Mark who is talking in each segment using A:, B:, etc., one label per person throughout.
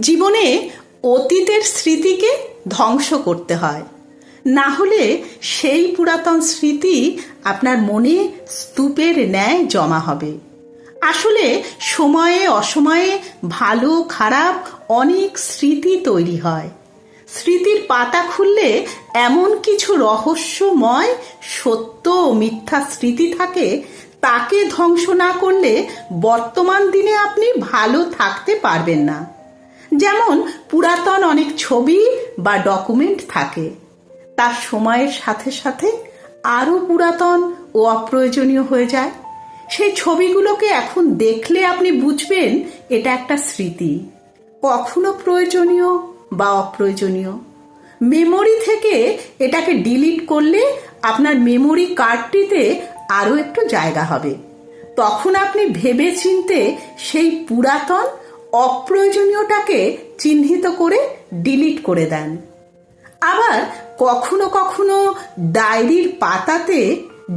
A: জীবনে অতীতের স্মৃতিকে ধ্বংস করতে হয়। না হলে সেই পুরাতন স্মৃতি আপনার মনে স্তূপের ন্যায় জমা হবে। আসলে সময়ে অসময়ে ভালো, খারাপ অনেক স্মৃতি তৈরি হয়। স্মৃতির পাতা খুললে এমন কিছু রহস্যময়, সত্য ও মিথ্যা স্মৃতি থাকে, তাকে ধ্বংস না করলে বর্তমান দিনে আপনি ভালো থাকতে পারবেন না। যেমন পুরাতন অনেক ছবি বা ডকুমেন্ট থাকে। তার সময়ের সাথে সাথে আরও পুরাতন ও অপ্রয়োজনীয় হয়ে যায়। সেই ছবিগুলোকে এখন দেখলে আপনি বুঝবেন এটা একটা স্মৃতি। কখনো প্রয়োজনীয় বা অপ্রয়োজনীয়। মেমোরি থেকে এটাকে ডিলিট করলে আপনার মেমোরি কার্ডটিতে আরও একটু জায়গা হবে। তখন আপনি ভেবে চিনতে সেই পুরাতন অপ্রয়োজনীয়টাকে চিহ্নিত করে ডিলিট করে দেন। আবার কখনো কখনো ডায়েরির পাতাতে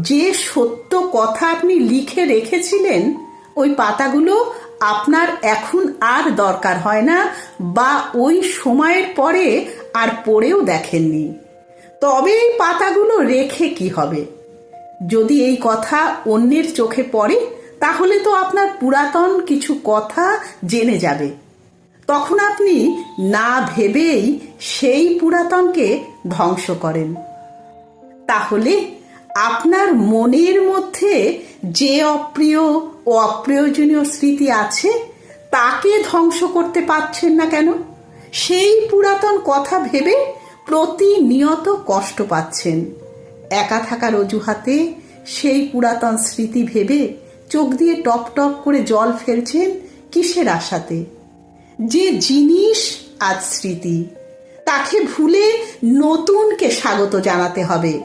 A: যে সত্য কথা আপনি লিখে রেখেছিলেন, ওই পাতাগুলো আপনার এখন আর দরকার হয় না বা ওই সময়ের পরে আর পড়েও দেখেননি। তবে এই পাতাগুলো রেখে কি হবে? যদি এই কথা অন্যের চোখে পড়ে তাহলে তো আপনার পুরাতন কিছু কথা জেনে যাবে। তখন আপনি না ভেবেই সেই পুরাতনকে ধ্বংস করেন। তাহলে আপনার মনের মধ্যে যে অপ্রিয় ও অপ্রয়োজনীয় স্মৃতি আছে, তাকে ধ্বংস করতে পারছেন না কেন? সেই পুরাতন কথা ভেবে প্রতিনিয়ত কষ্ট পাচ্ছেন। একা থাকার অজুহাতে সেই পুরাতন স্মৃতি ভেবে চোখ দিয়ে টপ টপ করে জল ফেলছেন কিসের আশাতে? যে জিনিস আজ স্মৃতি, তাকে ভুলে নতুনকে স্বাগত জানাতে হবে।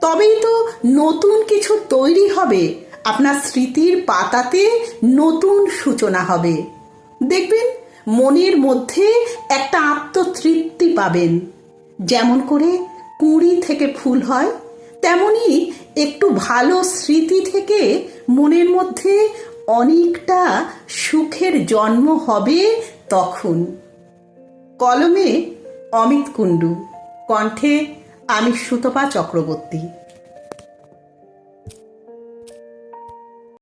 A: তবেই তো নতুন কিছু তৈরি হবে, আপনার স্মৃতির পাতাতে নতুন সূচনা হবে। দেখবেন, মনের মধ্যে একটা আত্মতৃপ্তি পাবেন। যেমন করে কুঁড়ি থেকে ফুল হয় তেমনি একটু ভালো স্মৃতি থেকে মনের মধ্যে অনেকটা সুখের জন্ম হবে তখন। কলমে অমিত কুণ্ডু, কণ্ঠে আমি সুতপা চক্রবর্তী।